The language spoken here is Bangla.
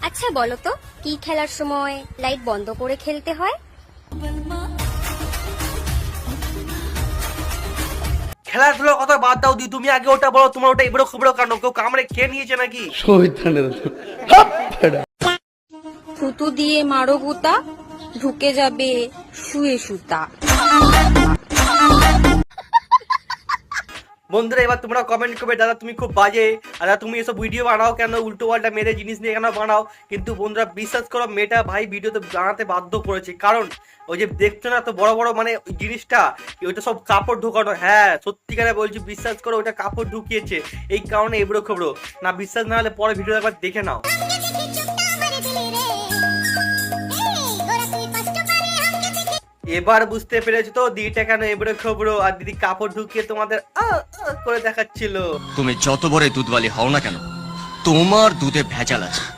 আচ্ছা বলো তো কি খেলার সময় লাইট বন্ধ করে খেলতে হয়? খেলাধুলার কথা বাদ দাও দি তুমি আগে ওটা বলো তোমার ওটা এবড়ো খবড়ো কারণ কেউ কামড়ে খেয়ে নিয়েছে নাকি? থুতু দিয়ে মারো গুতা ঢুকে যাবে শুয়ে সুতা। বন্ধুরা, এবার তোমরা কমেন্ট করবে, দাদা, তুমি খুব বাজে। দাদা, তুমি এসব ভিডিও বানাও কেন? উল্টো পাল্টা মেরে জিনিস নিয়ে কেন বানাও? কিন্তু বন্ধুরা, বিশ্বাস করো, মেয়েটা ভাই ভিডিওতে বানাতে বাধ্য করেছে। কারণ, ওই যে দেখছ না, তো বড় বড় মানে জিনিসটা, ওইটা সব কাপড় ঢোকানো। হ্যাঁ সত্যিকারে বলছি, বিশ্বাস করো ওটা কাপড় ঢুকিয়েছে। এই কারণে এবড়ো খবড়ো না, বিশ্বাস না হলে পরে ভিডিও একবার দেখে নাও। এবার বুঝতে পেরেছ তো? দিদিটা কেন এবড়ো খবড়ো? আর দিদি কাপড় ঢুকিয়ে তোমাদের আ করে দেখাচ্ছিল। তুমি যত বড় দুধওয়ালি হও না কেন, তোমার দুধে ভেজাল আছে।